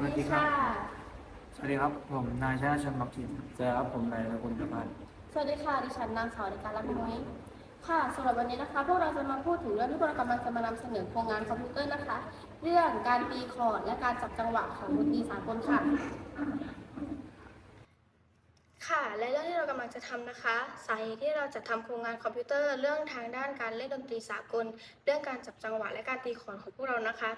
สวัสดีค่ะสวัสดีครับ ผมนายชนะชนบักทินเจอครับ ผมนายนกุลประพันธ์สวัสดีค่ะ ดิฉันนางสาวในการรับน้อยค่ะสำหรับวันนี้นะคะ พวกเราจะมาพูดถึงเรื่องที่พวกเรากำลังจะมานำเสนอโครงงานคอมพิวเตอร์นะคะ เรื่องการตีคอร์ดและการจับจังหวะของดนตรีสากลค่ะ ค่ะ และเรื่องที่เรากำลังจะทำนะคะสาเหตุที่เราจะทำโครงงานคอมพิวเตอร์ เรื่องทางด้านการเล่นดนตรีสากล เรื่องการจับจังหวะและการตีคอร์ดของพวกเรานะคะ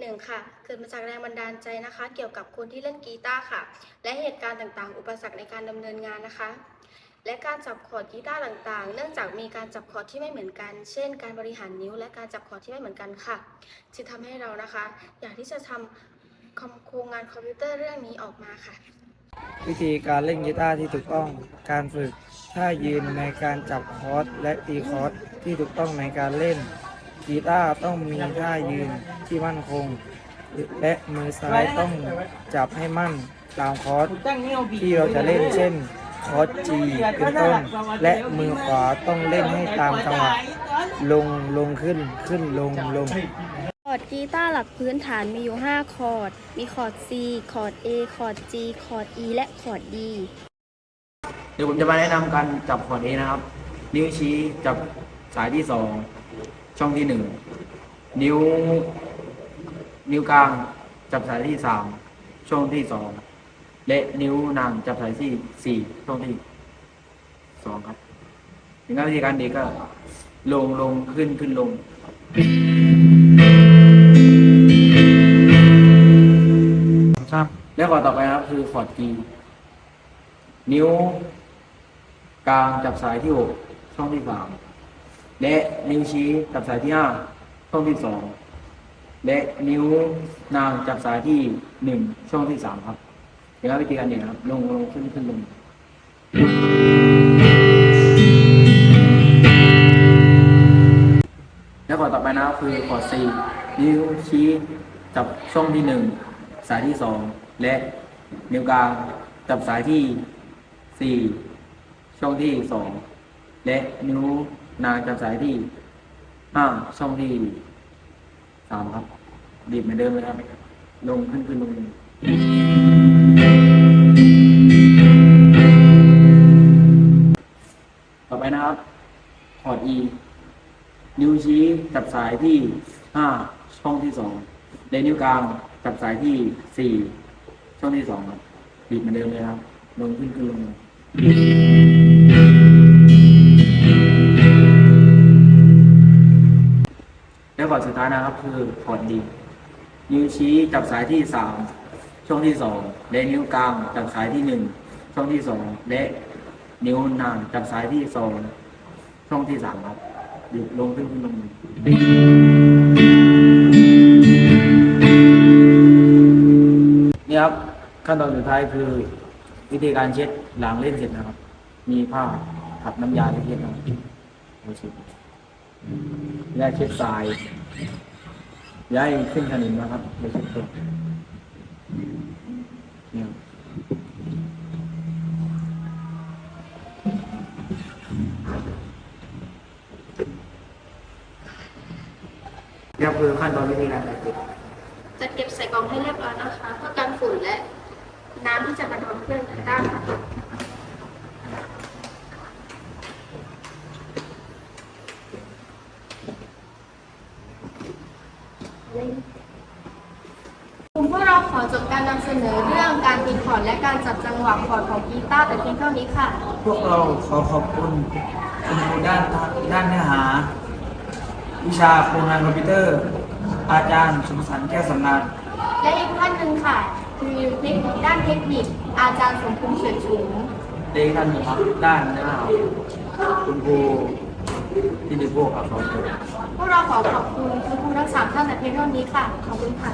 หนึ่งค่ะเกิดมาจากแรงบันดาลใจนะคะ เกี่ยวกับคนที่เล่นกีตาร์ค่ะ และเหตุการณ์ต่างๆ อุปสรรคในการดำเนินงานนะคะ และการจับคอร์ดกีตาร์ต่างๆ เนื่องจากมีการจับคอร์ดที่ไม่เหมือนกัน เช่น การบริหารนิ้วและการจับคอร์ดที่ไม่เหมือนกันค่ะ จึงทำให้เรานะคะ อยากที่จะทำคอมโครงงานคอมพิวเตอร์เรื่องนี้ออกมาค่ะ วิธีการเล่นกีตาร์ที่ถูกต้อง การฝึกท่ายืนในการจับคอร์ดและตีคอร์ดที่ถูกต้องในการเล่น กีตาร์ต้องมีท่ายืนที่มั่นคง และมือซ้ายต้องจับให้มั่นตามคอร์ดที่เราจะเล่นเช่น คอร์ด G เป็นต้น และมือขวาต้องเล่นให้ตามจังหวะลงลงขึ้นขึ้นลงลงคอร์ดกีตาร์หลักพื้นฐานมีอยู่ 5 คอร์ด มีคอร์ด C คอร์ด A คอร์ด G คอร์ด E และคอร์ด D เดี๋ยวผมจะมาแนะนำการจับคอร์ดนี้นะครับ นิ้วชี้จับสายที่สอง ช่องที่หนึ่งนิ้ว นิ้วกลางจับสายที่สามช่องที่สองและนิ้วนางจับสายที่สี่ช่องที่สองครับถึงวิธีการดีก็ลงลงขึ้นขึ้นลงครับและคอร์ดต่อไปนะครับคือคอร์ด G นิ้ว กลางจับสายที่หกช่องที่สาม และนิ้วชี้จับสายที่ห้าช่องที่สองและนิ้วนางจับสายที่หนึ่งช่องที่สามครับ เดี๋ยววิธีการเนี่ยครับ ลงลงขึ้นขึ้นลงแล้วคอร์ดต่อไปนะคือคอร์ด C นิ้วชี้จับช่องที่หนึ่งสายที่สองและนิ้วกลางจับสายที่สี่ช่องที่สองและนิ้ว นางจับสายที่ห้าช่องที่สามครับบีบเหมือนเดิมเลยครับ ลงขึ้นขึ้นลงลงต่อไปนะครับคอร์ด E นิ้วชี้จับสายที่ห้าช่องที่สองและนิ้วกลางจับสายที่สี่ช่องที่สองครับบีบเหมือนเดิมเลยครับ ลงขึ้นขึ้นลง ดสุดท้ายนะครับคือคอร์ดดี นิ้วชี้จับสายที่สามช่องที่สองและนิ้วกลางจับสายที่หนึ่งช่องที่สองและนิ้วนางจับสายที่สองช่องที่สามครับหยุดลงขึ้นขึ้นลงนี่ครับขั้นตอนสุดท้ายคือ วิธีการเช็ดหลังเล่นเสร็จนะครับ มีผ้าขับน้ำยาเช็ดนะครับเอเช็ดย้ายเช็ดทราย ย้ายขึ้นถนนนะครับไปเช็ดตัวเนี่ยนี่คือขั้นตอนวิธีการจัดเก็บจัดเก็บใส่กล่องให้เรียบร้อยนะคะ เพื่อกันฝุ่นและ น้ำที่จะกระทบเครื่องกีตาร์ค่ะ กลุ่มพวกเราขอจบการนำเสนอเรื่องการตีคอร์ดและการจับจังหวะคอร์ดของกีตาร์แต่เพียงเท่านี้ค่ะ พวกเราขอขอบคุณคุณครูด้านด้านเนื้อหา วิชาโครงงานคอมพิวเตอร์ อาจารย์สมสันต์แก้วสำนานและอีกท่านหนึ่งค่ะ คือเทคนิคด้านเทคนิค อาจารย์สมพงษ์เฉิดฉุงเด็กท่านหนึ่งครับด้านเนื้อหาคุณครู ที่ดีพวกครับขอบคุณพวกเราขอขอบคุณคุณครูทั้งสามท่านแต่เพียงเท่านี้ค่ะ ขอบคุณค่ะ